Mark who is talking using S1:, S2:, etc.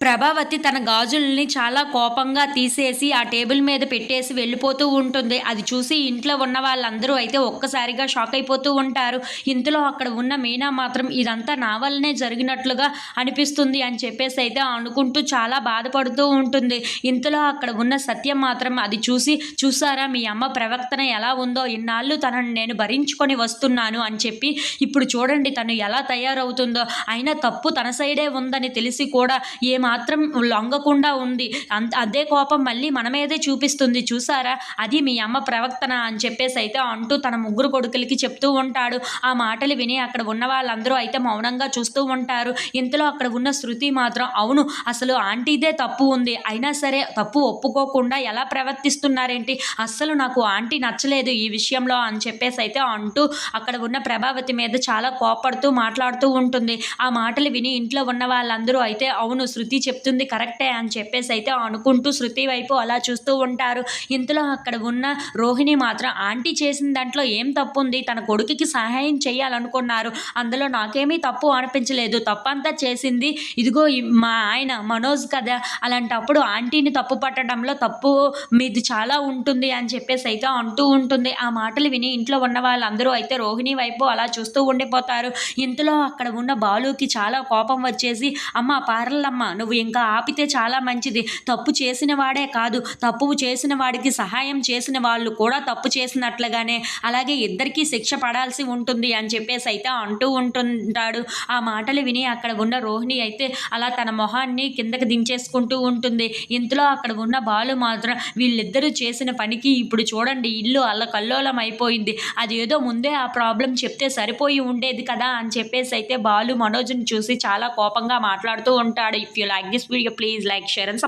S1: ప్రభావతి తన గాజుల్ని చాలా కోపంగా తీసేసి ఆ టేబుల్ మీద పెట్టేసి వెళ్ళిపోతూ ఉంటుంది. అది చూసి ఇంట్లో ఉన్న వాళ్ళందరూ అయితే ఒక్కసారిగా షాక్ అయిపోతూ ఉంటారు. ఇంతలో అక్కడ ఉన్న మీనా మాత్రం ఇదంతా నా వల్లనే జరిగినట్లుగా అనిపిస్తుంది అని చెప్పేసి అయితే అనుకుంటూ చాలా బాధపడుతూ ఉంటుంది. ఇంతలో అక్కడ ఉన్న సత్యం మాత్రం అది చూసి చూసారా మీ అమ్మ ప్రవర్తన ఎలా ఉందో? ఇన్నాళ్ళు తనను నేను భరించుకొని వస్తున్నాను అని చెప్పి ఇప్పుడు చూడండి తను ఎలా తయారవుతుందో. అయినా తప్పు తన సైడే ఉందని తెలిసి కూడా ఏ మాత్రం లొంగకుండా ఉంది. అంత అదే కోపం మళ్ళీ మన మీదే చూపిస్తుంది. చూసారా? అది మీ అమ్మ ప్రవర్తన అని చెప్పేసి అయితే అంటూ తన ముగ్గురు కొడుకులకి చెప్తూ ఉంటాడు. ఆ మాటలు విని అక్కడ ఉన్న వాళ్ళందరూ అయితే మౌనంగా చూస్తూ ఉంటారు. ఇంతలో అక్కడ ఉన్న శృతి మాత్రం అవును అసలు ఆంటీదే తప్పు ఉంది. అయినా సరే తప్పు ఒప్పుకోకుండా ఎలా ప్రవర్తిస్తున్నారేంటి? అస్సలు నాకు ఆంటీ నచ్చలేదు ఈ విషయంలో అని చెప్పేసి అయితే అంటూ అక్కడ ఉన్న ప్రభావతి మీద చాలా కోపడుతూ మాట్లాడుతూ ఉంటుంది. ఆ మాటలు విని ఇంట్లో ఉన్న వాళ్ళందరూ అయితే అవును శృతి చెప్తుంది కరెక్టే అని చెప్పేసి అయితే అనుకుంటూ శృతి వైపు అలా చూస్తూ ఉంటారు. ఇంతలో అక్కడ ఉన్న రోహిణి మాత్రం ఆంటీ చేసిన దాంట్లో ఏం తప్పు ఉంది తన కొడుకుకి సహాయం చేయాలనుకున్నారు. అందులో నాకేమీ తప్పు అనిపించలేదు. తప్పంతా చేసింది. ఇదిగో మా ఆయన మనోజ్ కదా. అలాంటప్పుడు ఆంటీని తప్పు పట్టడంలో తప్పు మీది చాలా ఉంటుంది అని చెప్పేసి అయితే అంటూ ఉంటుంది. ఆ మాటలు విని ఇంట్లో ఉన్న వాళ్ళందరూ అయితే రోహిణి వైపు అలా చూస్తూ ఉండిపోతారు. ఇంతలో అక్కడ ఉన్న బాలుకి చాలా కోపం వచ్చేసి అమ్మ పార్లమ్మ నువ్వు ఇంకా ఆపితే చాలా మంచిది. తప్పు చేసిన వాడే కాదు. తప్పు చేసిన వాడికి సహాయం చేసిన వాళ్ళు కూడా తప్పు చేసినట్లుగానే అలాగే ఇద్దరికీ శిక్ష పడాల్సి ఉంటుంది అని చెప్పేసి అయితే అంటూ ఉంటుంటాడు. ఆ మాటలు విని అక్కడ ఉన్న రోహిణి అయితే అలా తన మొహాన్ని కిందకి దించేసుకుంటూ ఉంటుంది. ఇంతలో అక్కడ ఉన్న బాలు మాత్రం వీళ్ళిద్దరూ చేసిన పనికి ఇప్పుడు చూడండి ఇల్లు అల్లకల్లోలం అయిపోయింది. అది ఏదో ముందే ఆ ప్రాబ్లం చెప్తే సరిపోయి ఉండేది కదా అని చెప్పేసి అయితే బాలు మనోజ్ని చూసి చాలా కోపంగా మాట్లాడుతూ ఉంటాడు. If you like this video please like share and subscribe.